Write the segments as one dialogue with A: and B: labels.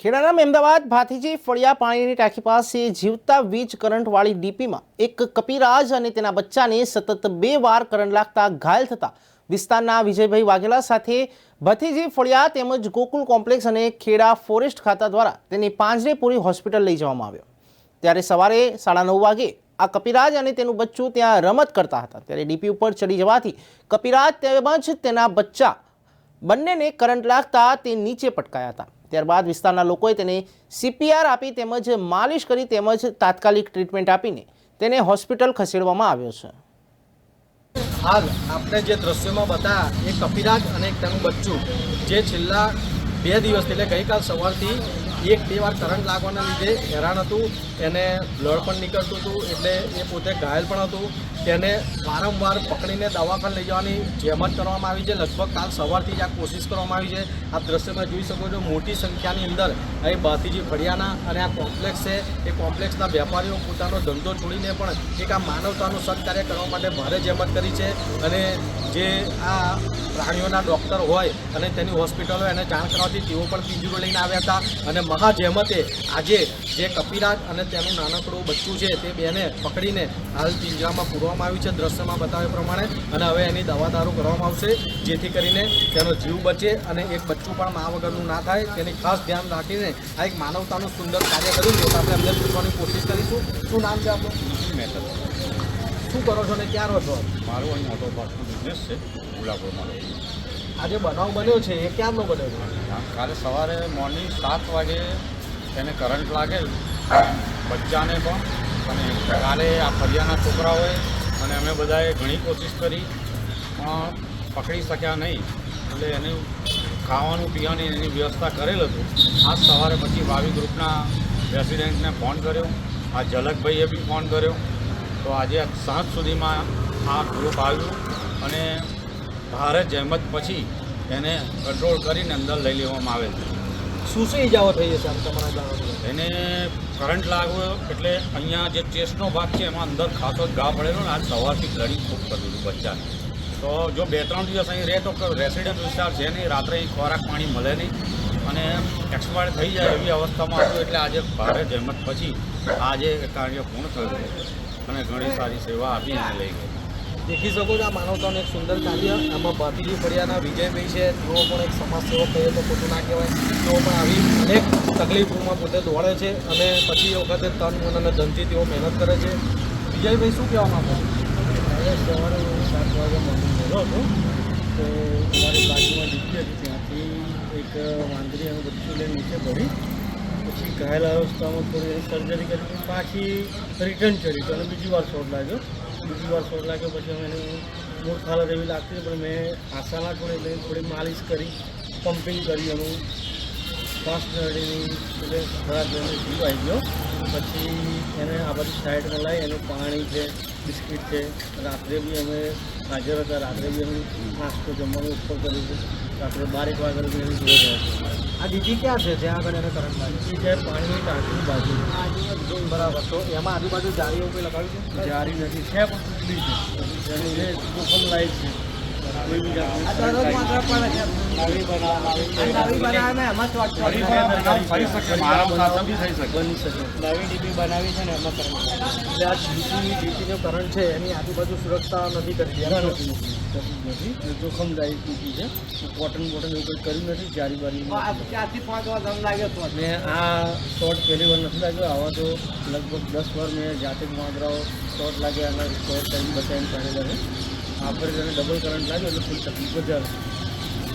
A: ખેડાના અમદાવાદ ભાથીજી ફળિયા પાણીની ટાંકી પાસે જીવતા વીજ કરંટવાળી ડીપીમાં એક કપિરાજ અને તેના બચ્ચાને સતત બે વાર કરંટ લાગતા ઘાયલ થતા વિસ્તારના વિજયભાઈ વાઘેલા સાથે ભથીજી ફળિયા તેમજ ગોકુલ કોમ્પ્લેક્સ અને ખેડા ફોરેસ્ટ ખાતા દ્વારા તેને પાંજરેપુરી હોસ્પિટલ લઈ જવામાં આવ્યો. ત્યારે સવારે સાડા નવ વાગે આ કપિરાજ અને તેનું બચ્ચું ત્યાં રમત કરતા હતા. ત્યારે ડીપી ઉપર ચડી જવાથી કપિરાજ તેમજ તેના બચ્ચા બંનેને કરંટ લાગતા તે નીચે પટકાયા હતા. ત્યારબાદ વિસ્તારના લોકોએ તેને સીપીઆર આપી તેમજ માલિશ કરી તેમજ તાત્કાલિક ટ્રીટમેન્ટ આપીને તેને હોસ્પિટલ ખસેડવામાં આવ્યો છે.
B: હાલ આપણે જે દ્રશ્યોમાં બતાવ્યા એ કપિરાજ અને એક તેનું બચ્ચું, જે છેલ્લા બે દિવસથી એટલે ગઈકાલ સવારથી એક બે વાર કરંટ લાગવાના લીધે હેરાન હતું. એને બ્લડ પણ નીકળતું હતું, એટલે એ પોતે ઘાયલ પણ હતું. તેને વારંવાર પકડીને દવાખાને લઈ જવાની જેમત કરવામાં આવી છે. લગભગ કાલ સવારથી જ આ કોશિશ કરવામાં આવી છે. આપ દ્રશ્યમાં જોઈ શકો છો મોટી સંખ્યાની અંદર અહીં બાતીજી ફળિયાના અને આ કોમ્પ્લેક્સ છે. એ કોમ્પ્લેક્સના વેપારીઓ પોતાનો ધંધો છોડીને પણ એક આ માનવતાનું સત્કાર્ય કરવા માટે ભારે જહેમત કરી છે. અને જે આ પ્રાણીઓના ડૉક્ટર હોય અને તેની હોસ્પિટલો એને જાણ કરવાથી તેઓ પણ પિંજરો લઈને આવ્યા હતા. અને મહાજહેમતે આજે જે કપિરાજ અને તેનું નાનકડું બચ્ચું છે તે બેને પકડીને હાલ પિંજરામાં પૂરવામાં આવ્યું છે. દ્રશ્યમાં બતાવ્યા પ્રમાણે અને હવે એની દવાદારો કરવામાં આવશે, જેથી કરીને તેનો જીવ બચે અને એક બચ્ચું પણ મા વગરનું ના થાય. તેની ખાસ ધ્યાન રાખીને આ એક માનવતાનું સુંદર કાર્ય કર્યું. તો આપણે અંદર પૂછવાની કોશિશ કરીશું. શું નામ છે આપણું?
C: મેટર
B: શું કરો છો અને ક્યાં રહો છો?
C: મારો અહીં ઓટો પાર્ટનો બિઝનેસ છે ગુલાબોમાં
B: આજે બનાવ બન્યો છે એ ક્યારનો બન્યો છે?
C: કાલે સવારે મોર્નિંગ સાત વાગે તેને કરંટ લાગેલ બચ્ચાને પણ અને કાલે આ ફરિયાના છોકરાઓએ અને અમે બધાએ ઘણી કોશિશ કરી પણ પકડી શક્યા નહીં. એટલે એનું ખાવાનું પીવાની એની વ્યવસ્થા કરેલ હતું. આજ સવારે પછી ભાવિ ગ્રુપના રેસિડેન્ટને ફોન કર્યો. આ ઝલકભાઈએ બી ફોન કર્યો. તો આજે સાંજ સુધીમાં આ ગ્રુપ આવ્યું અને ભારે જહેમત પછી એને કંટ્રોલ કરીને અંદર લઈ લેવામાં આવે છે.
B: શું શું ઈજાઓ થઈ છે તમારા
C: એને કરંટ લાગ્યો એટલે અહીંયા જે ચેસ્ટનો ભાગ છે એમાં અંદર ખાસો જ ઘા પડેલો ને આજ સવારથી લડી ખૂબ હતું બચ્ચાને. તો જો બે ત્રણ દિવસ અહીં રહે તો રેસિડેન્ટ વિસ્તાર છે નહીં રાત્રે અહીં ખોરાક પાણી મળે નહીં અને એક્સપાયર થઈ જાય એવી અવસ્થામાં હતું એટલે આજે ભારે જહેમત પછી આજે કાર્ય પૂર્ણ થયું અને ઘણી સારી સેવા આપી અને લઈ ગઈ.
B: દેખી શકો છો આ માનવતાનું એક સુંદર કાર્ય. આમાં ભાતીજી ફળિયાના વિજયભાઈ છે. તેઓ પણ એક સમાજ સેવક કહીએ તો ખોટું ના કહેવાય. તેઓ પણ આવી અનેક તકલીફોમાં પોતે દોડે છે અને પછી એ વખતે તન મન અને ધનથી તેઓ મહેનત કરે છે. વિજયભાઈ શું કહેવા માંગો
D: સવારે હું સાત વાગે મંદિર ગયેલો હતો. તો અમારી બાજુમાં દીકરી હતી. ત્યાંથી એક વાંદરી અને બધું લઈને નીચે પડી. પછી ઘાયલ અવસ્થામાં થોડી સર્જરી કરી પાછી રિટર્ન ચડી તો અને બીજી વાર શોટ લાગ્યો. બીજી વાર શોટ લાગ્યો પછી અમે એની મૂળ હાલત એવી લાગતી પણ મેં આશા ના છોડી થોડી માલિશ કરી પમ્પિંગ કરી એનું શ્વાસ નળીની એટલે ખરાબ એને જીવ આવી ગયો. પછી એને આ બધી સાઈડમાં લાવી એનું પાણી છે બિસ્કિટ છે. રાત્રે બી અમે હાજર હતા રાત્રે બી અમે નાસ્તો જમવાનું ઉપર કર્યું છે. રાત્રે બારેક વાગે બી એની જોઈ રહ્યા છે
B: આ દીદી ક્યાં છે? જ્યાં આગળ એને કરંટ લાગ્યો.
D: છે પાણીની ટાંકીની બાજુ.
B: બરાબર. તો એમાં આજુબાજુ જાળીઓ કોઈ લગાવ્યું છે?
D: જારી નથી. છે પણ તૂટલી છે. એની જે જોખમ લાઈટ છે.
B: કરંટ છે એની આજુબાજુ સુરક્ષા નથી કરી
D: જોખમદાયક તૂટી છે કોટન બોટન એવું કંઈ કર્યું નથી જારી બારી
B: ચારથી પાંચ વાર
D: મેં આ શોર્ટ પહેલી વાર નથી લાગ્યો આવા તો લગભગ દસ વાર મેં જાતે જ વાંદરાઓ શોર્ટ લાગ્યા અને શોર્ટ કરીને બચાવીને કાઢેલા છે આ ફરી ડબલ કરંટ લાગ્યો એટલે ફૂલ તકલીફ વધારે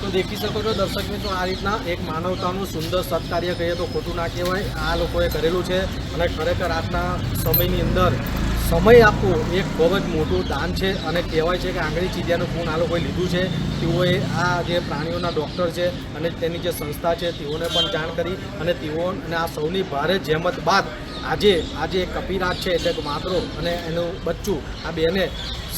B: તો દેખી શકો છો દર્શક મિત્રો, આ રીતના એક માનવતાનું સુંદર સત્કાર્ય કહીએ તો ખોટું ના કહેવાય. આ લોકોએ કરેલું છે અને ખરેખર આજના સમયની અંદર સમય આપવો એક ખૂબ જ મોટું દાન છે અને કહેવાય છે કે આંગળી ચીડિયાનું ખૂન આ લોકોએ લીધું છે. તેઓએ આ જે પ્રાણીઓના ડૉક્ટર છે અને તેની જે સંસ્થા છે, તેઓને પણ જાણ કરી અને તેઓને આ સૌની ભારે જહેમત બાદ આજે આજે કપિરાજ છે એટલે કે માતરો અને એનું બચ્ચું, આ બેને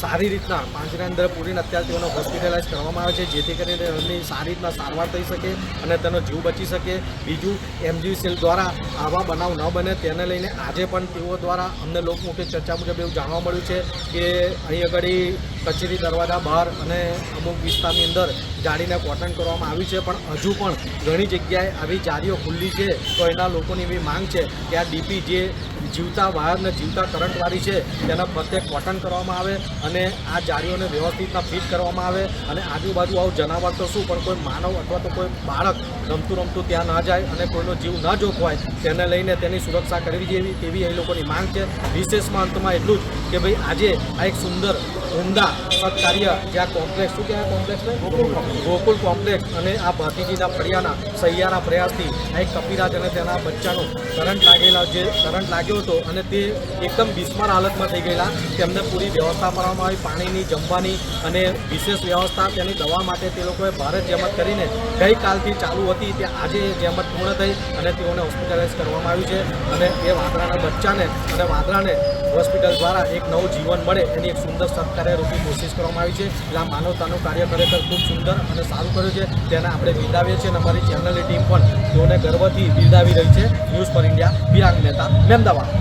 B: સારી રીતના પાંજરા અંદર પૂરીને અત્યારે તેઓને હોસ્પિટલાઇઝ કરવામાં આવે છે, જેથી કરીને એમની સારી રીતના સારવાર થઈ શકે અને તેનો જીવ બચી શકે. બીજું, એમજી સેલ દ્વારા આવા બનાવ ન બને, તેને લઈને આજે પણ તેઓ દ્વારા અમને લોકમુખી ચર્ચા મુજબ એવું જાણવા મળ્યું છે કે અહીં આગળ કચેરી દરવાજા બહાર અને અમુક વિસ્તારની અંદર જાળીને કોટન કરવામાં આવ્યું છે, પણ હજુ પણ ઘણી જગ્યાએ આવી જાળીઓ ખુલ્લી છે, તો એના લોકોની એવી માંગ છે કે આ ડીપી જે જીવતા વાયર ને જીવતા કરંટવાળી છે તેના પ્રત્યે કોટન કરવામાં આવે અને આ જાળીઓને વ્યવસ્થિત રીતના ફિટ કરવામાં આવે અને આજુબાજુ આવું જનાવર તો શું પણ કોઈ માનવ અથવા તો કોઈ બાળક રમતું રમતું ત્યાં ના જાય અને કોઈનો જીવ ન જોખવાય તેને લઈને તેની સુરક્ષા કરવી જેવી તેવી એ લોકોની માંગ છે. વિશેષમાં અંતમાં એટલું જ કે ભાઈ આજે આ એક સુંદર ઉમદા સત્કાર્ય જ્યાં કોમ્પ્લેક્સ શું કહેવાય કોમ્પ્લેક્સને ગોકુલ કોમ્પ્લેક્સ. અને આ ભાતીજીના ફળિયાના સહિયાના પ્રયાસથી આ એક કપિરાજ અને તેના બચ્ચાનો કરંટ લાગેલા જે કરંટ લાગ્યો હતો અને તે એકદમ બિસ્માર હાલતમાં થઈ ગયેલા તેમને પૂરી વ્યવસ્થા કરવામાં આવી, પાણીની, જમવાની અને વિશેષ વ્યવસ્થા તેની દવા માટે તે લોકોએ ભારે જહેમત કરીને ગઈકાલથી ચાલુ હતી, તે આજે જેમત પૂર્ણ થઈ અને તેઓને હોસ્પિટલાઇઝ કરવામાં આવ્યું છે. અને એ વાંદરાના બચ્ચાને અને વાંદરાને હોસ્પિટલ દ્વારા એક નવું જીવન મળે એની એક સુંદર સત્કાર્ય રૂપી કોશિશ કરવામાં આવી છે. એટલે આ માનવતાનું કાર્ય ખરેખર ખૂબ સુંદર અને સારું કર્યું છે. તેને આપણે બિરદાવીએ છીએ અને અમારી ચેનલની ટીમ પણ તેઓને ગર્વથી બિરદાવી રહી છે. News for India, Virang Mehta Mehmedabad